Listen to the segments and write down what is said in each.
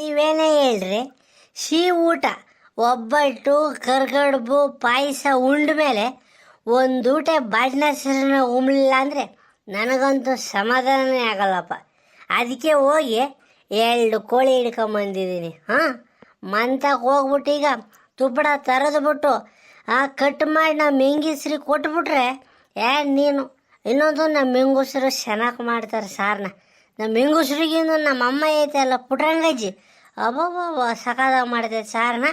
ನೀವೇನೇ ಹೇಳ್ರಿ? ಸಿಹಿ ಊಟ, ಒಬ್ಬಟ್ಟು, ಕರ್ಗಡ್ಬು, ಪಾಯಸ ಉಂಡ ಮೇಲೆ ಒಂದು ಊಟ ಹೆಸರನ್ನ ಉಮ್ಲಿಲ್ಲ ಅಂದರೆ ನನಗಂತೂ ಸಮಾಧಾನನೇ ಆಗಲ್ಲಪ್ಪ. ಅದಕ್ಕೆ ಹೋಗಿ ಎರಡು ಕೋಳಿ ಹಿಡ್ಕೊಂಬಂದಿದ್ದೀನಿ ಹಾಂ ಮಂತಕ್ಕೆ ಹೋಗ್ಬಿಟ್ಟು ಈಗ ತುಪ್ಪಡ ತರದ್ಬಿಟ್ಟು ಆ ಕಟ್ ಮಾಡಿ ನಮ್ಮ ಮೆಂಗಿಸ್ರಿ ಕೊಟ್ಬಿಟ್ರೆ, ಏ ನೀನು, ಇನ್ನೊಂದು ನಮ್ಮ ಮೆಂಗುಸರು ಚೆನ್ನಾಗಿ ಮಾಡ್ತಾರೆ ಸಾರನ್ನ ನಮ್ಮ ಮೆಂಗುಸ್ರಿಗಿಂದು ನಮ್ಮ ಅಮ್ಮ ಅಲ್ಲ ಪುಟ್ರಂಗಜ್ಜಿ ಅಬ್ಬಬ್ಬ ಸಕಾಲ ಮಾಡಿದೆ ಸಾರನ್ನ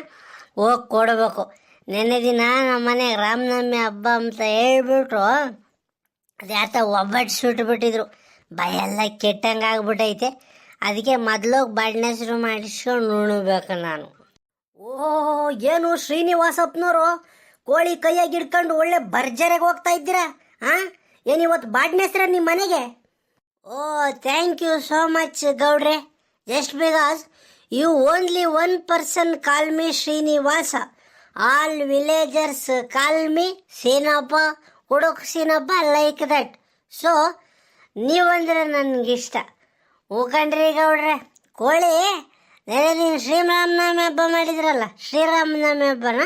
ಹೋಗಿ ಕೊಡಬೇಕು. ನೆನ್ನೆ ದಿನ ನಮ್ಮ ಮನೆಗೆ ರಾಮನವಮಿ ಹಬ್ಬ ಅಂತ ಹೇಳ್ಬಿಟ್ರು. ಅದ್ಯಾತ ಒಬ್ಬಟ್ಟು ಸುಟ್ಬಿಟ್ಟಿದ್ರು ಎಲ್ಲ ಕೆಟ್ಟಂಗೆ ಆಗ್ಬಿಟ್ಟೈತೆ ಅದಕ್ಕೆ ಮೊದ್ಲೋಗಿ ಬಣ್ಣ ಶುರು ಮಾಡಿಸ್ಕೊಂಡು ಉಣಬೇಕು ನಾನು. ಓಹೋ, ಏನು ಶ್ರೀನಿವಾಸಪ್ಪನವರು? ಕೋಳಿ ಕೈಯಾಗಿ ಹಿಡ್ಕೊಂಡು ಒಳ್ಳೆ ಭರ್ಜರಿಗೆ ಹೋಗ್ತಾ ಇದ್ದೀರಾ? ಹಾಂ ಏನು ಇವತ್ತು ಬಾಡ್ನ ಹೆಸ್ರ ನಿಮ್ಮ ಮನೆಗೆ? Oh thank you so much ಗೌಡ್ರೆ. Just because you only one person call me Srinivasa all villagers call me Seenappa ಹುಡುಕ್ Seenappa like that so ನೀವಂದ್ರೆ ನನಗಿಷ್ಟ. ಹೂಕಂಡ್ರಿ ಗೌಡ್ರೆ ಕೋಳಿ ನೆನೆ ದಿನ ಶ್ರೀರಾಮನವಮಿ ಹಬ್ಬ ಮಾಡಿದ್ರಲ್ಲ, ಶ್ರೀರಾಮನವಮಿ ಹಬ್ಬನ?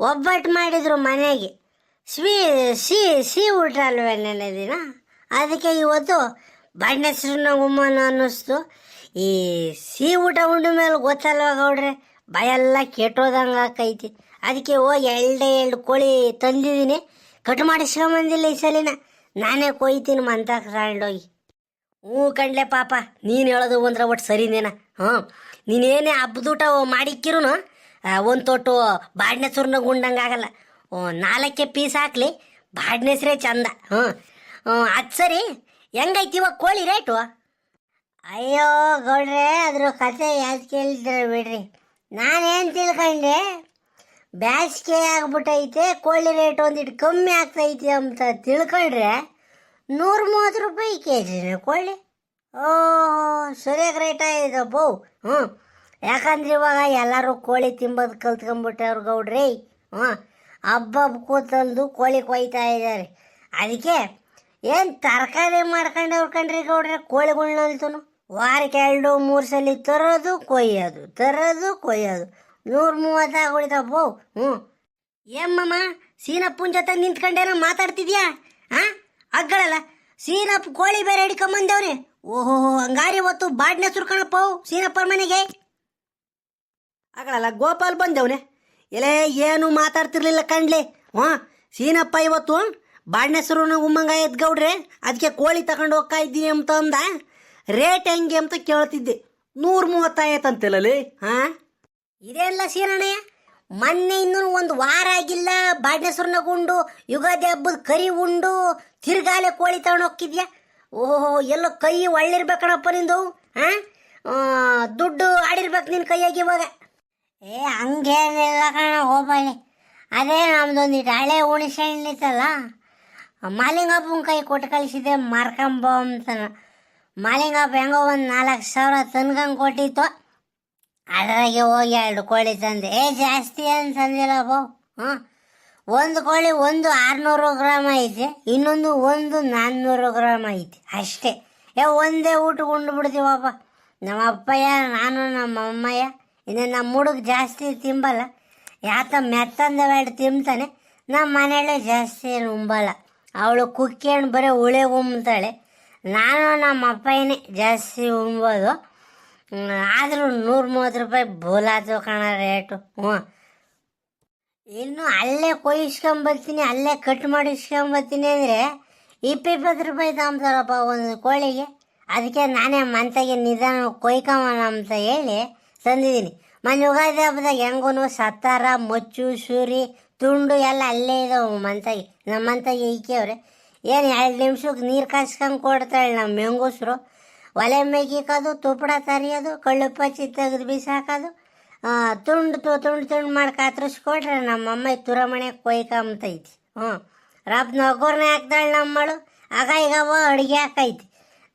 ಒಬ್ಬಟ್ಟು ಮಾಡಿದ್ರು ಮನೆಗೆ. ಸ್ವೀ, ಸಿ ಸಿ ಊಟ ಅಲ್ವೇ ನೆನೆ ದಿನ ಅದಕ್ಕೆ ಇವತ್ತು ಬಣ್ಣೆಸ್ರನ್ನ ಉಮ್ಮನ ಅನ್ನಿಸ್ತು. ಈ ಸಿಹಿ ಊಟ ಉಂಡ ಮೇಲೆ ಗೊತ್ತಲ್ವ ಗೌಡ್ರೆ? ಬಾಯೆಲ್ಲ ಕೆಟ್ಟೋದಂಗೆ ಆಕೈತಿ. ಅದಕ್ಕೆ ಹೋಗಿ ಎರಡೇ ಎರಡು ಕೋಳಿ ತಂದಿದ್ದೀನಿ. ಕಟ್ ಮಾಡಿಸ್ಕೊಂಬಂದಿಲ್ಲ ಈ ಸಲಿನ. ನಾನೇ ಕೊಯ್ತೀನಿ ಮಂತಾಕ ತಗೊಂಡೋಗಿ ಹ್ಞೂ ಕಣ್ಲೆ ಪಾಪ, ನೀನು ಹೇಳೋದು ಅಂದ್ರೆ ಒಟ್ಟು ಸರಿನೇನ? ಹ್ಞೂ. ನೀನೇನೇ ಹಬ್ಬದೂಟ ಮಾಡಿಕ್ಕಿರು ಒಂದು ತೊಟ್ಟು ಬಾಡ್ನೆ ಸುರ್ನ ಗುಂಡಂಗೆ ಆಗಲ್ಲ. ನಾಲ್ಕೇ ಪೀಸ್ ಹಾಕ್ಲಿ, ಬಾಡ್ನೆ ಹೆಸ್ರೇ ಚಂದ. ಹ್ಞೂ. ಅದು ಸರಿ. ಹೆಂಗೈತಿ ಇವಾಗ ಕೋಳಿ ರೇಟು? ಅಯ್ಯೋ ಗೌಡ್ರೆ, ಅದ್ರ ಕತೆ ಯಾಕೆ ಕೇಳಿದ್ರೆ ಬಿಡ್ರಿ. ನಾನೇನು ತಿಳ್ಕೊಂಡೆ? ಬ್ಯಾಸ್ಗೆ ಆಗ್ಬಿಟ್ಟೈತೆ, ಕೋಳಿ ರೇಟ್ ಒಂದಿಟ್ಟು ಕಮ್ಮಿ ಆಗ್ತೈತಿ ಅಂತ ತಿಳ್ಕೊಂಡ್ರೆ ನೂರ ಮೂವತ್ತು ರೂಪಾಯಿ ಕೆ ಜಿನ ಕೋಳಿ. ಓ ಸರಿಯಾಗಿ ರೇಟ್ ಬೋ ಹ್ಞೂ ಯಾಕಂದ್ರೆ ಇವಾಗ ಎಲ್ಲರೂ ಕೋಳಿ ತಿಂಬೋದು ಕಲ್ತ್ಕೊಂಡ್ಬಿಟ್ಟವ್ರು ಗೌಡ್ರಿ. ಹ್ಞೂ ಹಬ್ಬ ಕೂತಂದು ಕೋಳಿ ಕೊಯ್ತಾ ಇದ್ದಾರೆ. ಅದಕ್ಕೆ ಏನು ತರಕಾರಿ ಮಾಡ್ಕೊಂಡು ಉಳ್ಕೊಂಡ್ರಿ ಗೌಡ್ರೆ? ಕೋಳಿಗಳ್ನಲ್ತನು ವಾರಕ್ಕೆ ಎರಡು, ಮೂರು ಸಲ ತರೋದು, ಕೊಯ್ಯೋದು ತರೋದು, ಕೊಯ್ಯೋದು. ನೂರ ಮೂವತ್ತು ಆಗೋಯ್ತಪ್ಪೋ ಹ್ಞೂ. ಏಮ್ಮಮ್ಮ ಸೀನಪ್ಪನ ಜೊತೆ ನಿಂತ್ಕೊಂಡೇನ ಮಾತಾಡ್ತಿದ್ಯಾ? ಹಾಂ ಅಗ್ಗಳಲ್ಲ ಸೀನಪ್ಪ ಕೋಳಿ ಬೇರೆ ಹಿಡ್ಕೊಂಬಂದೇವ್ರಿ. ಓಹೋ, ಹಂಗಾರಿ ಇವತ್ತು ಬಾಡ್ನೆ ಸುರ್ಕಣಪ್ಪ ಸೀನಪ್ಪರ ಮನೆಗೆ. ಅಗಳಲ್ಲ ಗೋಪಾಲ್ ಬಂದವನೆ. ಎಲೆ, ಏನು ಮಾತಾಡ್ತಿರ್ಲಿಲ್ಲ ಕಣ್ಲೆ. ಹ್ಞೂ. ಸೀನಪ್ಪ ಇವತ್ತು ಬಾಡ್ನೆ ಸುರುನ ಉಮ್ಮಂಗ ಎದ್ಗೌಡ್ರೆ ಅದಕ್ಕೆ ಕೋಳಿ ತಗೊಂಡು ಹೋಗ್ತಾ ಇದ್ದೀನಿ ಅಂತ ಅಂದ. ರೇಟ್ ಹೆಂಗೆ ಅಂತ ಕೇಳ್ತಿದ್ದೆ. ನೂರ ಮೂವತ್ತಾಯ್ತಂತಲ್ಲೇ ಹಾಂ? ಇದೆಲ್ಲ ಸೀರಣಯ್ಯ ಮೊನ್ನೆ ಇನ್ನೂ ಒಂದು ವಾರ ಆಗಿಲ್ಲ ಬಾಡ್ನೆಸ್ವರ್ನ ಉಂಡು ಯುಗಾದಿ ಹಬ್ಬದ ಕರಿ ಉಂಡು, ತಿರ್ಗಾಲೆ ಕೋಳಿ ತಗೊಂಡು ಹೋಗ್ತಿದ್ಯಾ? ಓಹೋ, ಎಲ್ಲ ಕೈ ಒಳ್ಳಿರ್ಬೇಕಣಪ್ಪ ನಿಂದು, ಹಾಂ? ದುಡ್ಡು ಆಡಿರ್ಬೇಕು ನಿನ್ನ ಕೈಯಾಗಿ ಇವಾಗ. ಏ, ಹಂಗೇನಿಲ್ಲ ಕಣ ಹೋಬಳಿ. ಅದೇ ನಮ್ದೊಂದಿಟ್ಟು ಹಳೆ ಉಣಿಸಣ್ಣಿತ್ತಲ್ಲ ಮಾಲಿಂಗಪ್ಪನ ಕೈ ಕೊಟ್ಟು ಕಳಿಸಿದೆ ಮಾರ್ಕಂಬ ಅಂತ ಮಾಲಿಂಗಪ್ಪ ಹೆಂಗೋ ಒಂದು ನಾಲ್ಕು ಸಾವಿರ ತನ್ಕಂಗೆ ಕೊಟ್ಟಿತ್ತು. ಅದರಾಗೆ ಹೋಗಿ ಎರಡು ಕೋಳಿ ತಂದೆ. ಏ, ಜಾಸ್ತಿ ಏನು ತಂದಿಲ್ಲಪ್ಪ? ಹ್ಞೂ ಒಂದು ಕೋಳಿ ಒಂದು ಆರುನೂರು ಗ್ರಾಮ್ ಐತೆ, ಇನ್ನೊಂದು ಒಂದು ನಾನ್ನೂರು ಗ್ರಾಮ್ ಐತೆ, ಅಷ್ಟೇ. ಏ, ಒಂದೇ ಊಟ ಉಂಡು ಬಿಡ್ತೀವಪ್ಪ. ನಮ್ಮ ಅಪ್ಪಯ್ಯ, ನಾನು, ನಮ್ಮ ಅಮ್ಮಯ್ಯ, ಇನ್ನು ನಮ್ಮ ಹುಡುಗ ಜಾಸ್ತಿ ತಿಂಬಲ್ಲ. ಯಾತ ಮೆತ್ತಂದ ಎರಡು ತಿಂತಾನೆ. ನಮ್ಮ ಮನೆಯಲ್ಲೇ ಜಾಸ್ತಿ ಏನು ಉಂಬಲ್ಲ. ಅವಳು ಕುಕ್ಕಿಯನ್ನು ಬರೀ ಉಳೆ ಉಮ್ತಾಳೆ ನಾನು ನಮ್ಮ ಅಪ್ಪನೇ ಜಾಸ್ತಿ ಉಂಬೋದು. ಆದರೂ ನೂರ ಮೂವತ್ತು ರೂಪಾಯಿ ಬೋಲಾತು ಕಣ ರೇಟು. ಹ್ಞೂ ಇನ್ನು ಅಲ್ಲೇ ಕೊಯ್ಸ್ಕೊಂಬರ್ತೀನಿ, ಅಲ್ಲೇ ಕಟ್ ಮಾಡಿಸ್ಕೊಂಬರ್ತೀನಿ ಅಂದರೆ ಇಪ್ಪಿಪ್ಪತ್ತು ರೂಪಾಯಿ ತಗೊಂತಾರಪ್ಪ ಒಂದು ಕೋಳಿಗೆ. ಅದಕ್ಕೆ ನಾನೇ ಮಂತಾಗೆ ನಿಧಾನ ಕೊಯ್ಕೊಂಬ ಅಂತ ಹೇಳಿ ತಂದಿದ್ದೀನಿ. ಮೊನ್ನೆ ಯುಗಾದಿ ಹಬ್ಬದಾಗ ಹೆಂಗೂ ಸತ್ತಾರ, ಮಚ್ಚು, ಸೂರಿ, ತುಂಡು ಎಲ್ಲ ಅಲ್ಲೇ ಇದಾವೆ ಮಂತಾಗಿ ನಮ್ಮಂತಾಗಿ ಈಕೆಯವ್ರೆ ಏನು ಎರಡು ನಿಮಿಷಕ್ಕೆ ನೀರು ಕಾಸ್ಕೊಂಡು ಕೊಡ್ತಾಳೆ ನಮ್ಮ ಹೆಂಗಸರು. ಒಲೆ ಮೇಗಿಕೋದು ತುಪ್ಪಡ ತರಿಯೋದು ಕಳ್ಳು ಪಚ್ಚಿ ತೆಗೆದು ಬಿಸಾಕೋದು ತುಂಡು ತು, ತುಂಡು ತುಂಡು ಮಾಡಿ ಕಾತರಿಸ್ಕೊಡ್ರೆ ನಮ್ಮಮ್ಮ ತುರಮಣೆ ಕೊಯ್ಕೊಂಬತೈತಿ ಹ್ಞೂ ರಬ್ಬನ ಒಗ್ಗರ್ನೆ ಹಾಕ್ತಾಳೆ ನಮ್ಮಳು. ಆಗ ಈಗ ಅಡುಗೆ ಹಾಕೈತಿ.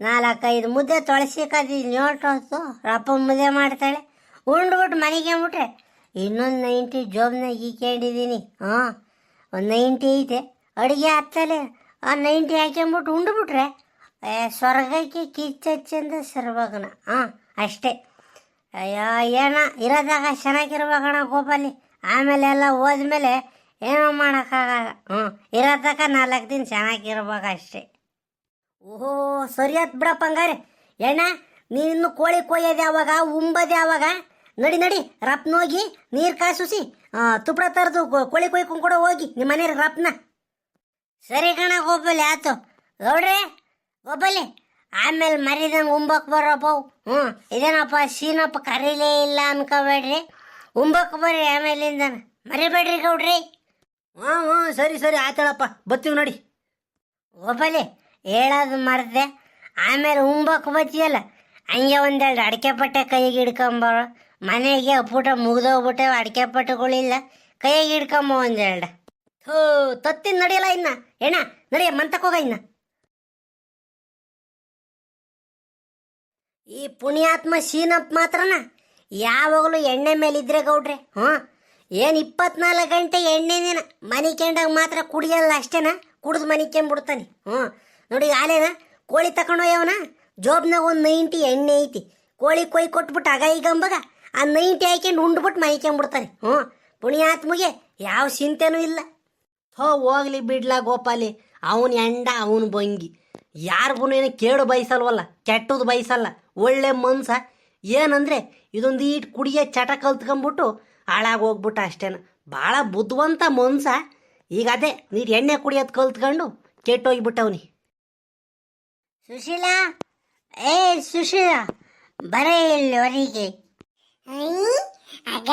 ನಾಲ್ಕೈದು ಮುದ್ದೆ ತೊಳಸಿ ಕದಿ ಹೊತ್ತು? ರಪ್ಪ ಮುದ್ದೆ ಮಾಡ್ತಾಳೆ. ಉಂಡ್ಬಿಟ್ಟು ಮನೆಗೆ ಬಿಟ್ರೆ ಇನ್ನೊಂದು ನೈಂಟಿ ಜೋಬ್ನ ಈಕೊಂಡಿದ್ದೀನಿ ಹಾಂ, ಒಂದು ನೈಂಟಿ ಐತೆ. ಅಡುಗೆ ಹತ್ತಲೆ ಆ ನೈಂಟಿ ಹಾಕ್ಯಂಬಿಟ್ಟು ಉಂಡ್ಬಿಟ್ರೆ ಸ್ವರ್ಗಕ್ಕೆ ಕಿಚ್ಚಚ್ಚಂದ ಸರ್ವಗಣ ಹಾಂ, ಅಷ್ಟೇ. ಅಯ್ಯೋ, ಏನ ಇರೋದಾಗ ಚೆನ್ನಾಗಿರ್ಬೇಕಣ ಗೋಪಾಲಿ. ಆಮೇಲೆ ಎಲ್ಲ ಹೋದ್ಮೇಲೆ ಏನೋ ಮಾಡೋಕ್ಕಾಗಲ್ಲ. ಹ್ಞೂ ಇರೋದಾಗ ನಾಲ್ಕು ದಿನ ಚೆನ್ನಾಗಿರ್ಬೇಕು ಅಷ್ಟೇ. ಓಹೋ, ಸರಿಯತ್ ಬಿಡಪ್ಪ ಹಂಗಾರೆ. ಏನ ನೀನು ಕೋಳಿ ಕೊಯ್ಯೋದು ಯಾವಾಗ? ಉಂಬದು ಯಾವಾಗ? ನಡಿ ನಡಿ, ರಪ್ನ ಹೋಗಿ, ನೀರು ಕಾಸುಸಿ ತುಪ್ಪಳ ತರದು ಕೋಳಿ ಕೊಯ್ಕೊಂಡು ಕೂಡ ಹೋಗಿ ನಿಮ್ಮ ಮನೆಯವ್ರಿಗೆ ರಪ್ನ. ಸರಿ ಕಣ ಗೋಪಾಲಿ ಆತು ಗೌಡ್ರೆ ಗೋಪಾಲಿ ಆಮೇಲೆ ಮರಿದಂಗೆ ಉಂಬಕ್ ಬರಪ್ಪ ಹ್ಞೂ ಇದೇನಪ್ಪ, ಸೀನಪ್ಪ ಕರೀಲೇ ಇಲ್ಲ ಅನ್ಕೋಬೇಡ್ರಿ. ಉಂಬಕ್ ಬರ್ರಿ ಆಮೇಲಿಂದ ಮರಿಬೇಡ್ರಿ ಗೌಡ್ರಿ. ಹ್ಞೂ ಹ್ಞೂ ಸರಿ ಸರಿ ಆತಳಪ್ಪ ಬತ್ತೀವಿ ನೋಡಿ. ಗೋಪಾಲಿ ಹೇಳೋದು ಮರ್ದೆ. ಆಮೇಲೆ ಉಂಬಕ್ ಬತ್ತಿಯಲ್ಲ ಹಂಗೆ ಒಂದೆರಡು ಅಡಿಕೆ ಪಟ್ಟೆ ಕೈಗೆ ಹಿಡ್ಕೊಂಬರ ಮನೆಗೆ ಅಪ್ಪುಟ ಮುಗಿದೋಗ್ಬಿಟ್ಟೆ ಅಡಿಕೆ ಪಟ್ಟುಗಳಿಲ್ಲ. ಕೈಗೆ ಹಿಡ್ಕೊಂಬ ಒಂದೆರಡು. ಹೋ ತತ್ತಿನ ನಡೆಯಲ್ಲ ಇನ್ನ? ಏಣ ನಡೆಯ ಮಂತಕ್ಕೋಗ ಇನ್ನ. ಈ ಪುಣ್ಯಾತ್ಮ ಶೀನಪ್ಪ ಮಾತ್ರನ? ಯಾವಾಗಲೂ ಎಣ್ಣೆ ಮೇಲಿದ್ರೆ ಗೌಡ್ರೆ, ಹ್ಞೂ? ಏನು ಇಪ್ಪತ್ನಾಲ್ಕು ಗಂಟೆ ಎಣ್ಣೆ ದಿನ ಮನೆ ಕೆಂಡಾಗ ಮಾತ್ರ ಕುಡಿಯಲ್ಲ ಅಷ್ಟೇನ? ಕುಡಿದು ಮನೆ ಕೆಂಬಿಡ್ತಾನೆ ಹ್ಞೂ? ನೋಡಿ, ಆಲೇನ? ಕೋಳಿ ತಗೊಂಡೋಯವನ ಜೋಬ್ನಾಗ ಒಂದು ನೈಂಟಿ ಎಣ್ಣೆ ಐತಿ. ಕೋಳಿ ಕೊಯ್ ಕೊಟ್ಬಿಟ್ಟು ಆಗ ಈಗಂಬಗ ಆ ನೈಂಟಿ ಹಾಕೊಂಡು ಉಂಡ್ಬಿಟ್ಟು ಮೈಕೊಂಡ್ಬಿಡ್ತಾರೆ ಹ್ಞೂ ಹ್ಞೂ, ಪುಣ್ಯಾತ್ಮಗೆ ಯಾವ ಚಿಂತೆನೂ ಇಲ್ಲ. ಹೋ, ಹೋಗ್ಲಿ ಬಿಡ್ಲಾ ಗೋಪಾಲಿ, ಅವನ ಎಂಡ, ಅವನ ಬಂಗಿ. ಯಾರಿಗೂ ಏನು ಕೇಡು ಬಯಸಲ್ವಲ್ಲ ಕೆಟ್ಟದು ಬಯಸಲ್ಲ. ಒಳ್ಳೆ ಮನ್ಸ. ಏನಂದ್ರೆ, ಇದೊಂದು ಈಟ್ ಕುಡಿಯ ಚಟ ಕಲ್ತ್ಕೊಂಬಿಟ್ಟು ಹಾಳಾಗಿ ಹೋಗ್ಬಿಟ್ಟ ಅಷ್ಟೇನ. ಭಾಳ ಬುದ್ಧವಂತ ಮನ್ಸ. ಈಗ ಅದೇ, ನೀರು ಎಣ್ಣೆ ಕುಡಿಯೋದು ಕಲ್ತ್ಕೊಂಡು ಕೆಟ್ಟೋಗ್ಬಿಟ್ಟವನಿ. ಸುಶೀಲಾ, ಏ ಸುಶೀಲಾ, ಬರೇ ಇಲ್ಲಿ ಹೊರಗೆ. ಆಗ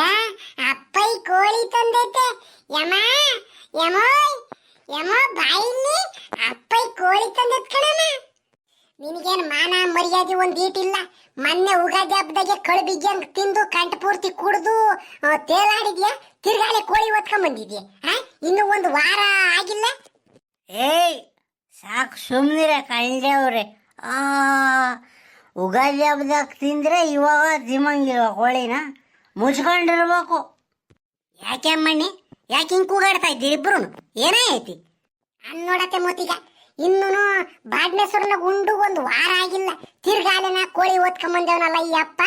ಅಪ್ಪೈ ಕೋಳಿ ತಂದೈತೆ. ಯಮ ಯಮೋಯ್ ಯಮೋ ಬಾಯಿಲಿ ಅಪ್ಪೈ ಕೋಳಿ ತಂದೈತ್ ಕಣಮ್ಮ. ನಿನಗೇನು ಮಾನ ಮರ್ಯಾದೆ ಒಂದ್ ಈಟಿಲ್ಲ. ಮೊನ್ನೆ ಉಗಾದಿ ಹಬ್ಬದಾಗೆ ತಿಂದು ಕಂಠ ಪೂರ್ತಿ ಕುಡ್ದು ಆ, ತೇಲಾಡಿದ್ಯಾ? ತಿರ್ಗಾಳೆ ಕೋಳಿ ಒತ್ಕೊಂಡ್ ಬಂದಿದ್ಯಾ? ಹಾ ಇನ್ನು ಒಂದು ವಾರ ಆಗಿಲ್ಲ? ಏಯ್ ಸಾಕು ಸುಮ್ಮನಿರ ಕಂಡೇವ್ರೆ ಆ ಉಗಾದಿ ಹಬ್ಬದಾಗ ತಿಂದ್ರೆ ಇವಾಗ ತಿಮ್ಮಂಗಿಲ್ವ ಕೋಳಿನ? ಮುಚ್ಕೊಂಡಿರ್ಬೇಕು. ಯಾಕೆ ಅಮ್ಮಣ್ಣಿ? ಯಾಕೆ ಹಿಂಗೆ ಕೂಗಾಡ್ತಾ ಇದ್ದೀರಿ ಇಬ್ರು ಐತಿ? ಅನ್ ನೋಡತ್ತೆ ಮೋತಿಗ. ಇನ್ನೂ ಬಾಡ್ನೇಶ್ವರನ ಉಂಡು ಒಂದು ವಾರ ಆಗಿಲ್ಲ. ತಿರ್ಗಾಲೆನ ಕೋಳಿ ಓದ್ಕೊಂಬಂದೇವನಲ್ಲ ಈ ಅಪ್ಪ?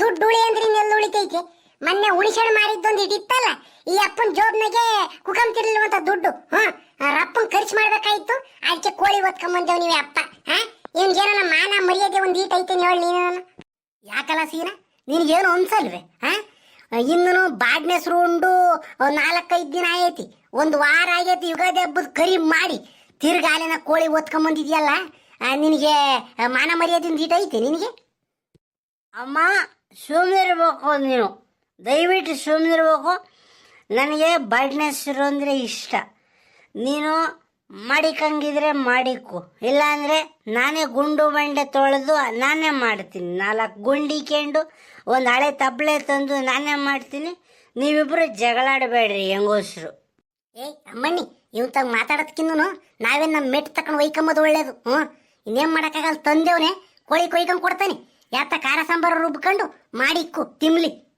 ದುಡ್ಡು ಉಳಿ ಅಂದ್ರೆ ಇನ್ನೆಲ್ಲ ಉಳಿತೈತಿ? ಮೊನ್ನೆ ಉಳಿಸಣ ಮಾಡಿದ್ದೊಂದು ಇಟ್ಟಿತ್ತಲ್ಲ ಈ ಅಪ್ಪನ ಜೋಬ್ನಾಗೆ ಕುಕಂತಿರ್ಲಿಲ್ವಂತ ದುಡ್ಡು. ಹಾ ರಪ್ಪನ ಖರ್ಚು ಮಾಡ್ಬೇಕಾಯ್ತು. ಅದಕ್ಕೆ ಕೋಳಿ ಓದ್ಕೊಂಬಂದೇವ್ ನೀವೇ ಅಪ್ಪ, ಹಾ? ಇವ್ನಿಗೇನೋ ನಮ್ಮ ಮಾನ ಮರ್ಯಾದೆ ಒಂದು ಈಟ್ ಐತೆ ಹೇಳಿ ನೀನು ಯಾಕಲ್ಲ ಸೀನ? ನಿನಗೇನು ಅನ್ಸಲ್ವೇ ಹಾ ಇನ್ನು ಬಾಡ್ನೆಸರು ಉಂಡು ನಾಲ್ಕೈದು ದಿನ ಆಗೈತಿ ಒಂದು ವಾರ ಆಗೈತಿ ಯುಗಾದಿ ಹಬ್ಬದ ಕರಿ ಮಾಡಿ. ತಿರ್ಗಾಲಿನ ಕೋಳಿ ಓದ್ಕೊಂಬಂದಿದ್ಯಲ್ಲ ನಿನಗೆ ಮಾನ ಮರ್ಯಾದಿಂದ ಈಟ್ ಐತಿ ನಿನಗೆ? ಅಮ್ಮ ಸುಮ್ಮನಿರ್ಬೇಕು ನೀನು. ದಯವಿಟ್ಟು ಸುಮ್ಮನಿರ್ಬೇಕು ನನಗೆ ಬಾಡ್ನೆಸರು ಅಂದರೆ ಇಷ್ಟ. ನೀನು ಮಾಡಿಕಂಗಿದ್ರೆ ಮಾಡಿಕು. ಇಲ್ಲಾಂದರೆ ನಾನೇ ಗುಂಡು ಬಂಡೆ ತೊಳೆದು ನಾನೇ ಮಾಡ್ತೀನಿ. ನಾಲ್ಕು ಗುಂಡಿಕೊಂಡು ಒಂದು ಹಳೆ ತಬ್ಳೆ ತಂದು ನಾನೇ ಮಾಡ್ತೀನಿ. ನೀವಿಬ್ಬರು ಜಗಳಾಡಬೇಡ್ರಿ ಹೆಂಗೋಸ್ರು. ಏಯ್ ಅಮ್ಮಣ್ಣಿ ಇವ್ ತಗ ಮಾತಾಡೋದಕ್ಕಿನ್ನು ನಾವೇ ನಮ್ಮ ಮೆಟ್ ತಕೊಂಡು ಒಯ್ಕೊಂಬೋದು ಒಳ್ಳೇದು. ಹ್ಞೂ, ಇನ್ನೇನ್ ಮಾಡೋಕ್ಕಾಗಲ್ಲ ತಂದೆವನೇ ಕೋಳಿ ಕೊಯ್ಕೊಂಡು ಕೊಡ್ತಾನೆ. ಯಾತ ಖಾರ ಸಾಂಬಾರು ರುಬ್ಕೊಂಡು ಮಾಡಿಕ್ಕು ತಿನ್ಲಿ